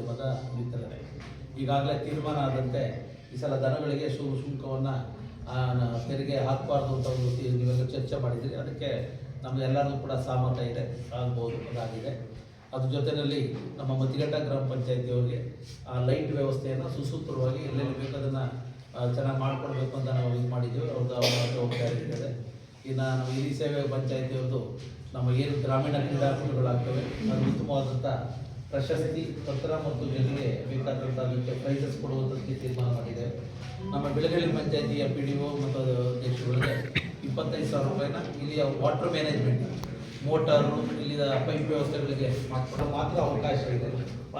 ಮಾಧ್ಯಮದ ವಿತರಣೆ ಈಗಾಗಲೇ ತೀರ್ಮಾನ ಆದಂತೆ ಈ ಸಲ ದನಗಳಿಗೆ ಶುಲ್ಕವನ್ನು ತೆರಿಗೆ ಹಾಕಬಾರ್ದು ಅಂತ ಒಂದು ನೀವೆಲ್ಲ ಚರ್ಚೆ ಮಾಡಿದ್ದೀರಿ. ಅದಕ್ಕೆ ನಮ್ಮೆಲ್ಲರಿಗೂ ಕೂಡ ಸಹಮತ ಇದೆ. ಆಗ್ಬೋದು, ಅದಾಗಿದೆ. ಅದ್ರ ಜೊತೆಯಲ್ಲಿ ನಮ್ಮ ಮತಿಘಟ್ಟ ಗ್ರಾಮ ಪಂಚಾಯತಿಯವರಿಗೆ ಆ ಲೈಟ್ ವ್ಯವಸ್ಥೆಯನ್ನು ಸುಸೂತ್ರವಾಗಿ ಎಲ್ಲೆಲ್ಲಿ ಬೇಕು ಅದನ್ನು ಚೆನ್ನಾಗಿ ಮಾಡಿಕೊಡ್ಬೇಕು ಅಂತ ನಾವು ಇದು ಮಾಡಿದ್ದೀವಿ. ಅವ್ರದ್ದು ಅವರ ಜವಾಬ್ದಾರಿ ಇರ್ತದೆ ಇನ್ನು ನಮ್ಮ ಹಿರಿ ಸೇವೆ ಪಂಚಾಯತಿಯವ್ರದ್ದು ನಮ್ಮ ಏನು ಗ್ರಾಮೀಣ ಕ್ರೀಡಾಕೂಟಗಳಾಗ್ತವೆ, ಅದು ಉತ್ತಮವಾದಂಥ ಪ್ರಶಸ್ತಿ ಪತ್ರ ಮತ್ತು ಜೊತೆಗೆ ಬೇಕಾದಂಥ ಅದಕ್ಕೆ ಪ್ರೈಸಸ್ ಕೊಡುವುದಕ್ಕೆ ತೀರ್ಮಾನ ಮಾಡಿದೆ. ನಮ್ಮ ಬೆಳಗಲಿ ಪಂಚಾಯತಿಯ ಪಿ ಡಿ ಒ ಮತ್ತು ಅಧ್ಯಕ್ಷರುಗಳಿಗೆ ಇಪ್ಪತ್ತೈದು ಸಾವಿರ ರೂಪಾಯಿನ ಇಲ್ಲಿಯ ವಾಟರ್ ಮ್ಯಾನೇಜ್ಮೆಂಟ್ ಮೋಟಾರು ಇಲ್ಲಿನ ಪೈಪ್ ವ್ಯವಸ್ಥೆಗಳಿಗೆ ಮಾತ್ರ ಅವಕಾಶ ಇದೆ.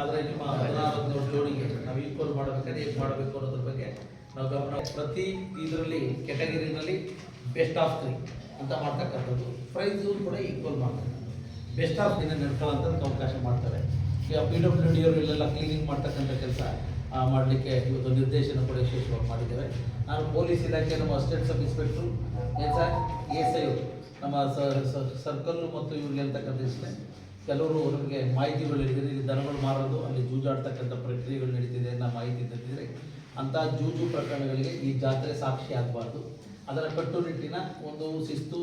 ಆದರೆ ನಿಮ್ಮ ಹದಿನಾರು ಜೋಡಿಗೆ ನಾವು ಈಕ್ವಲ್ ಮಾಡಬೇಕಾದ್ರೆ ಹೇಗೆ ಮಾಡಬೇಕು ಅನ್ನೋದ್ರ ಬಗ್ಗೆ ನಾವು ಗಮನ ಪ್ರತಿ ಇದರಲ್ಲಿ ಕೆಟಗರಿನಲ್ಲಿ ಬೆಸ್ಟ್ ಆಫ್ ತ್ರೀ ಅಂತ ಮಾಡ್ತಕ್ಕಂಥದ್ದು. ಪ್ರೈಸು ಕೂಡ ಈಕ್ವಲ್ ಮಾಡ್ತಾರೆ. ಬೆಸ್ಟ್ ಆಫ್ ದಿನ ನಡ್ಕೊಳ್ಳೋಂಥದ್ದು ಅವಕಾಶ ಮಾಡ್ತಾರೆ. ಪಿ ಡಬ್ಲ್ಯೂ ಅವರು ಇಲ್ಲೆಲ್ಲ ಕ್ಲೀನಿಂಗ್ ಮಾಡ್ತಕ್ಕಂಥ ಕೆಲಸ ಮಾಡಲಿಕ್ಕೆ ಇವತ್ತು ನಿರ್ದೇಶನ ಕೂಡ ವಿಶೇಷವಾಗಿ ಮಾಡಿದ್ದೇವೆ. ನಾನು ಪೊಲೀಸ್ ಇಲಾಖೆ ನಮ್ಮ assistant sub inspector S sir? S I ನಮ್ಮ ಸರ್ಕಲ್ಲು ಮತ್ತು ಇವ್ರಿಗೆ ಹೇಳ್ತಕ್ಕಂಥ ಇಷ್ಟೇ. ಕೆಲವರು ನಮಗೆ ಮಾಹಿತಿಗಳು ಇಲ್ಲಿ ದನಗಳು ಮಾರೋದು, ಅಲ್ಲಿ ಜೂಜಾಡ್ತಕ್ಕಂಥ ಪ್ರಕ್ರಿಯೆಗಳು ನಡೀತಿದೆ ಅನ್ನೋ ಮಾಹಿತಿ ತಂದಿದ್ದರೆ. ಅಂಥ ಜೂಜು ಪ್ರಕರಣಗಳಿಗೆ ಈ ಜಾತ್ರೆ ಸಾಕ್ಷಿ ಆಗಬಾರ್ದು. ಅದರ ಕಟ್ಟುನಿಟ್ಟಿನ ಒಂದು ಶಿಸ್ತು,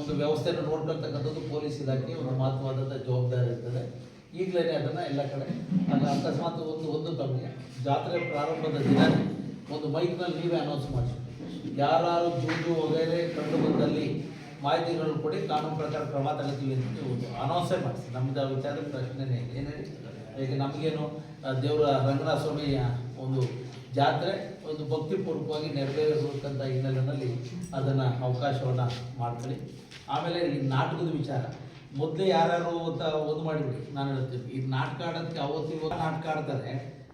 ಒಂದು ವ್ಯವಸ್ಥೆಯನ್ನು ನೋಡ್ಕೊಳ್ತಕ್ಕಂಥದ್ದು ಪೊಲೀಸ್ ಇಲಾಖೆ ಒಂದು ಮಹತ್ವವಾದಂಥ ಜವಾಬ್ದಾರಿ ಇರ್ತದೆ. ಈಗಲೇ ಅದನ್ನು ಎಲ್ಲ ಕಡೆ ಅದು ಅಕಸ್ಮಾತ್ ಒಂದು ಒಂದು ಕಮ್ಮಿ ಜಾತ್ರೆ ಪ್ರಾರಂಭದ ದಿನ ಒಂದು ಮೈಕ್ನಲ್ಲಿ ನೀವೇ ಅನೌನ್ಸ್ ಮಾಡಿ ಯಾರು ಜೂಜು ವಗೈರೆ ಕಂಡು ಬಂದಲ್ಲಿ ಮಾಹಿತಿಗಳನ್ನು ಕೊಡಿ, ಕಾನೂನು ಪ್ರಕಾರ ಕ್ರಮ ತಗೋತೀವಿ ಅಂತ ಒಂದು ಅನೌನ್ಸೇ ಮಾಡಿಸಿ. ನಮ್ಮದು ಆ ವಿಚಾರದ ಪ್ರಶ್ನೆನೇ ಏನೇ ಈಗ ನಮಗೇನು ದೇವರ ರಂಗನಾಥ ಸ್ವಾಮಿಯ ಒಂದು ಜಾತ್ರೆ, ಒಂದು ಭಕ್ತಿಪೂರ್ವಕವಾಗಿ ನೆರವೇರಿಸುವಂಥ ಹಿನ್ನೆಲೆಯಲ್ಲಿ ಅದನ್ನು ಅವಕಾಶವನ್ನು ಮಾಡ್ಕೊಳ್ಳಿ. ಆಮೇಲೆ ಈ ನಾಟಕದ ವಿಚಾರ. ಮೊದಲೇ ಯಾರ್ಯಾರು ಅಂತ ಒಂದು ಮಾಡಿಬಿಡಿ ನಾನು ಹೇಳ್ತೀನಿ. ಈ ನಾಟಕ ಆಡೋದಕ್ಕೆ ಅವತ್ತಿಗೂ ನಾಟಕ ಆಡ್ತಾರೆ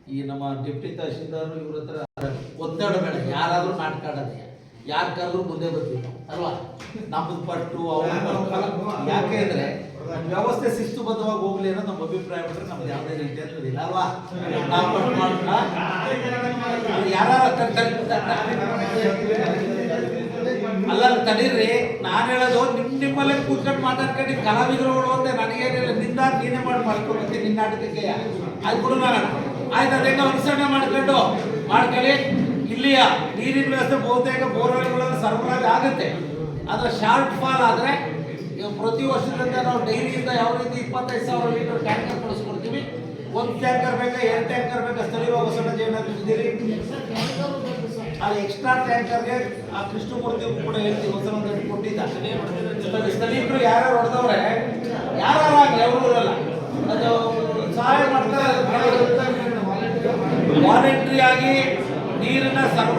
ಈ ನಮ್ಮ ಡೆಪ್ಟಿ ತಹಶೀಲ್ದಾರ್ ಇವ್ರ ಹತ್ರ ಒತ್ತಡ ಬೇಡ ಯಾರಾದರೂ ನಾಟಕ ಆಡೋದೇ ಯಾರು ಕರೆದ್ರು ಮುಂದೆ ಬರ್ತೀವಿ ನಾವು ಅಲ್ವಾ? ನಮ್ದು ಪಟ್ಟು ಯಾಕೆ ಅಂದ್ರೆ ವ್ಯವಸ್ಥೆ ಶಿಸ್ತುಬದ್ಧವಾಗಿ ಹೋಗ್ಲಿ ಅನ್ನೋ ನಮ್ಮ ಅಭಿಪ್ರಾಯ ಬಿಟ್ರೆ ನಮ್ದು ಯಾವುದೇ ರೀತಿ ಅನ್ನೋದಿಲ್ಲ ಅಲ್ವಾ? ನಾವು ಪಟ್ಟು ಮಾಡ್ತಾ ಯಾರು ಅಲ್ಲ ತಡೀರಿ, ನಾನು ಹೇಳೋದು ನಿಮ್ ನಿಮ್ಮಲ್ಲೇ ಕೂತ್ಕೊಂಡು ಮಾತಾಡ್ಕೊಂಡು ಕಲಾವಿದರು ಅಂತ ನನಗೇನಿಲ್ಲ, ನಿಂದ ನೀನೇ ಮಾಡಿ ಮಾಡ್ಕೊಳ್ತೀನಿ ನಿನ್ನ ನಾಟಕಕ್ಕೆ. ಅದು ಕೂಡ ನಾನು. ಆಯ್ತು, ಅದೆಲ್ಲ ಅನುಸರಣೆ ಮಾಡ್ಕೊಂಡು ಮಾಡ್ಕೊಳ್ಳಿ. ಇಲ್ಲಿಯ ನೀರಿನ ವ್ಯವಸ್ಥೆ ಬಹುತೇಕ ಬೋರ್ವೆಲ್ಗಳಲ್ಲಿ ಸರಬರಾಜು ಆಗುತ್ತೆ. ಆದರೆ ಶಾರ್ಟ್ ಫಾಲ್ ಆದರೆ ಪ್ರತಿ ವರ್ಷದಿಂದ ನಾವು ಡೈರಿಯಿಂದ ಯಾವ ರೀತಿ ಇಪ್ಪತ್ತೈದು ಸಾವಿರ ಲೀಟರ್ ಟ್ಯಾಂಕರ್ ಕಳಿಸ್ಕೊಡ್ತೀವಿ ಒಂದು ಟ್ಯಾಂಕರ್ ಬೇಕಾ ಎರಡು ಟ್ಯಾಂಕರ್ ಬೇಕಾ ಸ್ಥಳೀಯ ಹೊಸ ಏನಾದ್ರು ಇದ್ದೀರಿ? ಅಲ್ಲಿ ಎಕ್ಸ್ಟ್ರಾ ಟ್ಯಾಂಕರ್ಗೆ ಆ ಕೃಷ್ಣಮೂರ್ತಿ ಕೂಡ ಹೇಳ್ತೀವಿ ಒಂದು ಕೊಟ್ಟಿದ್ದ. ಸ್ಥಳೀಯರು ಯಾರ್ಯಾರು ಹೊಡೆದವ್ರೆ ಯಾರು ಆಗಲಿ ಇರಲ್ಲ ಅದು ಸಹಾಯ ಮಾಡ್ತಾರೆ ವಾಲಂಟ್ರಿ ಆಗಿ ನೀರಿನ ಸರಬರಾಜು